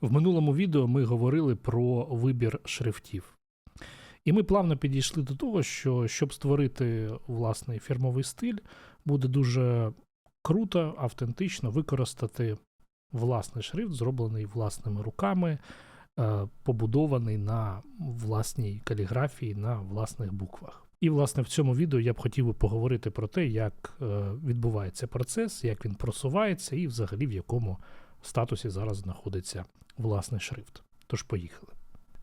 В минулому відео ми говорили про вибір шрифтів. І ми плавно підійшли до того, що щоб створити власний фірмовий стиль, буде дуже круто, автентично використати власний шрифт, зроблений власними руками, е, побудований на власній каліграфії, на власних буквах. І, власне, в цьому відео я б хотів би поговорити про те, як е, відбувається процес, як він просувається, і взагалі в якому статусі зараз знаходиться власний шрифт. Тож поїхали.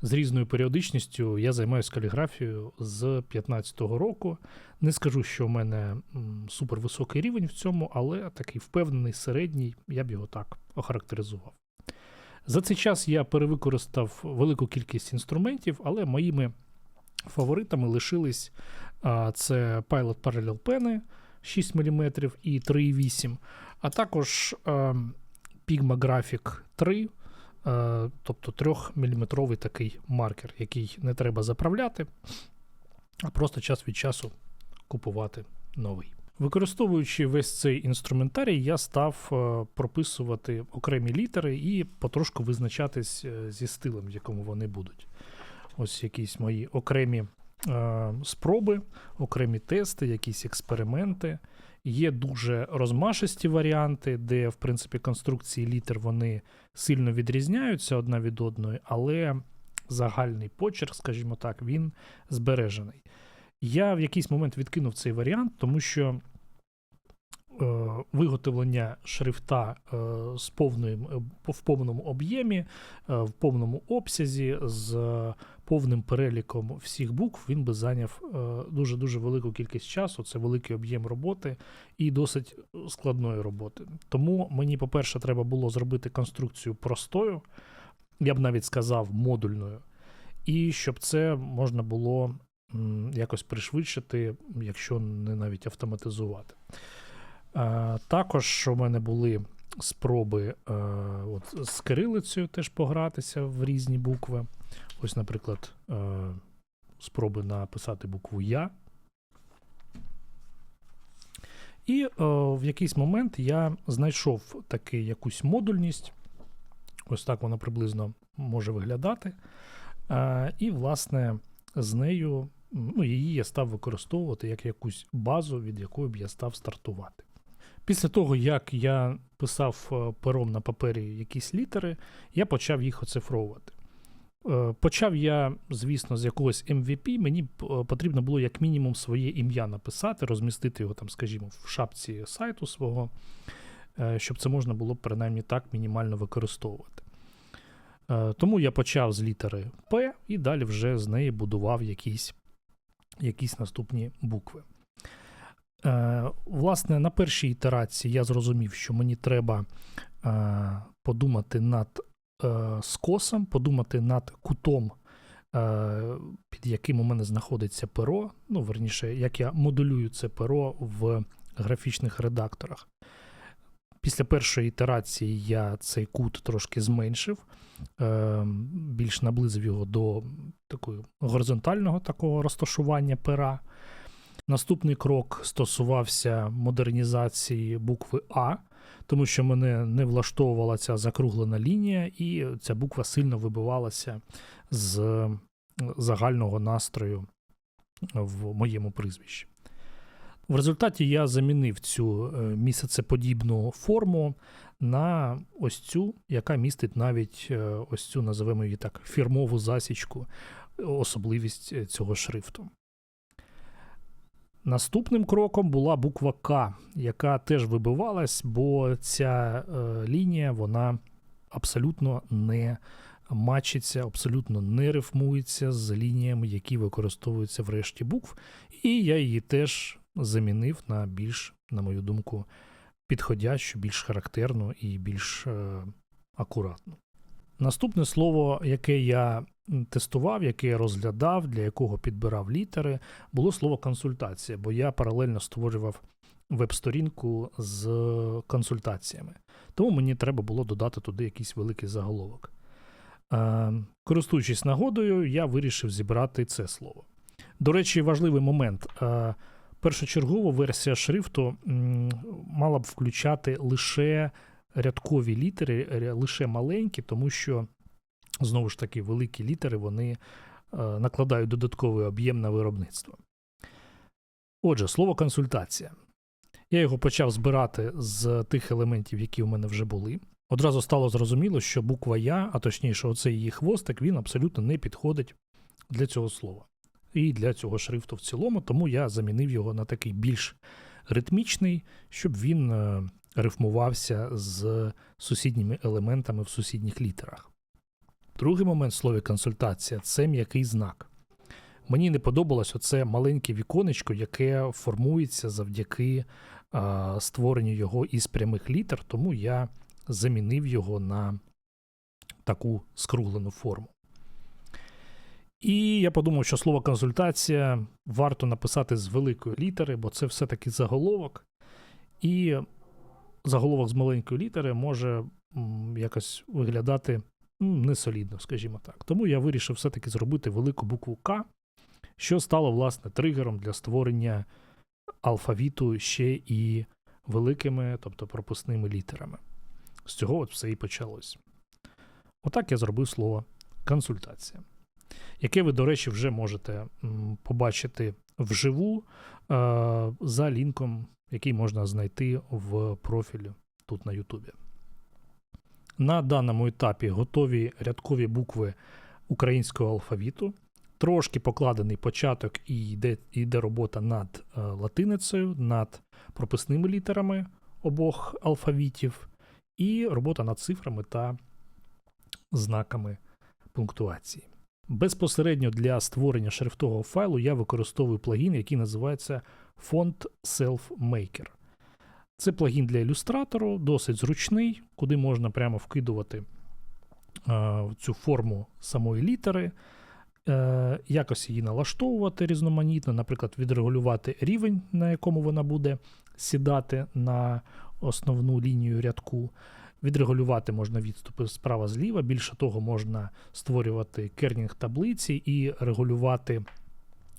З різною періодичністю я займаюся каліграфією з 2015 року. Не скажу, що у мене супервисокий рівень в цьому, але такий впевнений середній, я б його так охарактеризував. За цей час я перевикористав велику кількість інструментів, але моїми фаворитами лишились це Pilot Parallel Pen 6 мм і 3,8, а також а, Pigma Graphic 3, тобто 3-мм такий маркер, який не треба заправляти, а просто час від часу купувати новий. Використовуючи весь цей інструментарій, я став е, прописувати окремі літери і потрошку визначатись е, зі стилем, в якому вони будуть. Ось якісь мої окремі е, спроби, окремі тести, якісь експерименти. Є дуже розмашисті варіанти, де, в принципі, конструкції літер вони сильно відрізняються одна від одної, але загальний почерк, скажімо так, він збережений. Я в якийсь момент відкинув цей варіант, тому що виготовлення шрифта е, з повним, е, в повному об'ємі, е, в повному обсязі, з е, повним переліком всіх букв, він би зайняв е, дуже-дуже велику кількість часу. Це великий об'єм роботи і досить складної роботи. Тому мені, по-перше, треба було зробити конструкцію простою, я б навіть сказав, модульною. І щоб це можна було якось пришвидшити, якщо не навіть автоматизувати. Е, також у мене були спроби е, от, з кирилицею теж погратися в різні букви. Ось, наприклад, е, спроби написати букву Я. І е, в якийсь момент я знайшов таки якусь модульність. Ось так вона приблизно може виглядати. Е, і, власне, з нею ну, її я став використовувати як якусь базу, від якої б я став стартувати. Після того, як я писав е, пером на папері якісь літери, я почав їх оцифровувати. Е, Почав я, звісно, з якогось MVP. Мені е, потрібно було як мінімум своє ім'я написати, розмістити його там, скажімо, в шапці сайту свого, щоб це можна було принаймні так мінімально використовувати. Тому я почав з літери П і далі вже з неї будував якісь, якісь наступні букви. Е, Власне, на першій ітерації я зрозумів, що мені треба е, подумати над е, скосом, подумати над кутом, під яким у мене знаходиться перо. Ну, верніше, як я моделюю це перо в графічних редакторах. Після першої ітерації я цей кут трошки зменшив, більш наблизив його до такої горизонтального такого розташування пера. Наступний крок стосувався модернізації букви А, тому що мене не влаштовувала ця закруглена лінія, і ця буква сильно вибивалася з е, загального настрою в моєму прізвищі. В результаті я замінив цю е, місяцеподібну форму на ось цю, яка містить навіть е, ось цю, називаємо її так, фірмову засічку, особливість цього шрифту. Наступним кроком була буква К, яка теж вибивалась, бо ця е, лінія вона абсолютно не мачиться, абсолютно не рифмується з лініями, які використовуються в решті букв. І я її теж замінив на більш, на мою думку, підходящу, більш характерну і більш е, акуратну. Наступне слово, яке я тестував, яке я розглядав, для якого підбирав літери, було слово консультація, бо я паралельно створював веб-сторінку з консультаціями. Тому мені треба було додати туди якийсь великий заголовок. Е, користуючись нагодою, я вирішив зібрати це слово. До речі, важливий момент. Е, першочергова версія шрифту мала б включати лише рядкові літери лише маленькі, тому що знову ж таки великі літери вони е, накладають додатковий об'єм на виробництво. Отже, слово консультація. Я його почав збирати з тих елементів, які у мене вже були. Одразу стало зрозуміло, що буква Я, а точніше, оцей її хвостик, він абсолютно не підходить для цього слова. І для цього шрифту в цілому, тому я замінив його на такий більш ритмічний, щоб він е, рифмувався з сусідніми елементами в сусідніх літерах. Другий момент в слові консультація це м'який знак. Мені не подобалось оце маленьке віконечко, яке формується завдяки а, створенню його із прямих літер, тому я замінив його на таку скруглену форму. І я подумав, що слово консультація варто написати з великої літери, бо це все-таки заголовок. І заголовок з маленької літери може якось виглядати несолідно, скажімо так. Тому я вирішив все-таки зробити велику букву К, що стало, власне, тригером для створення алфавіту ще і великими, тобто пропускними літерами. З цього от все і почалось. Отак я зробив слово консультація, яке ви, до речі, вже можете побачити вживу е, за лінком, який можна знайти в профілі тут на Ютубі. На даному етапі готові рядкові букви українського алфавіту. Трошки покладений початок і йде, йде робота над е, латиницею, над прописними літерами обох алфавітів, і робота над цифрами та знаками пунктуації. Безпосередньо для створення шрифтового файлу я використовую плагін, який називається Font Self Maker. Це плагін для ілюстратору, досить зручний, куди можна прямо вкидувати е, цю форму самої літери, е, якось її налаштовувати різноманітно, наприклад, відрегулювати рівень, на якому вона буде сідати на основну лінію рядку. Відрегулювати можна відступи справа зліва. Більше того, можна створювати кернінг таблиці і регулювати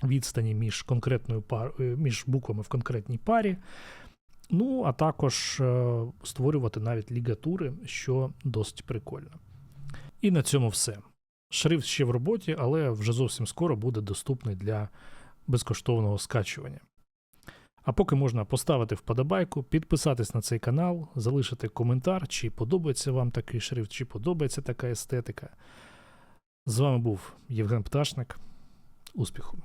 відстані між конкретною пар... е, між буквами в конкретній парі. Ну, а також е, створювати навіть лігатури, що досить прикольно. І на цьому все. Шрифт ще в роботі, але вже зовсім скоро буде доступний для безкоштовного скачування. А поки можна поставити вподобайку, підписатись на цей канал, залишити коментар, чи подобається вам такий шрифт, чи подобається така естетика. З вами був Євген Пташник. Успіху!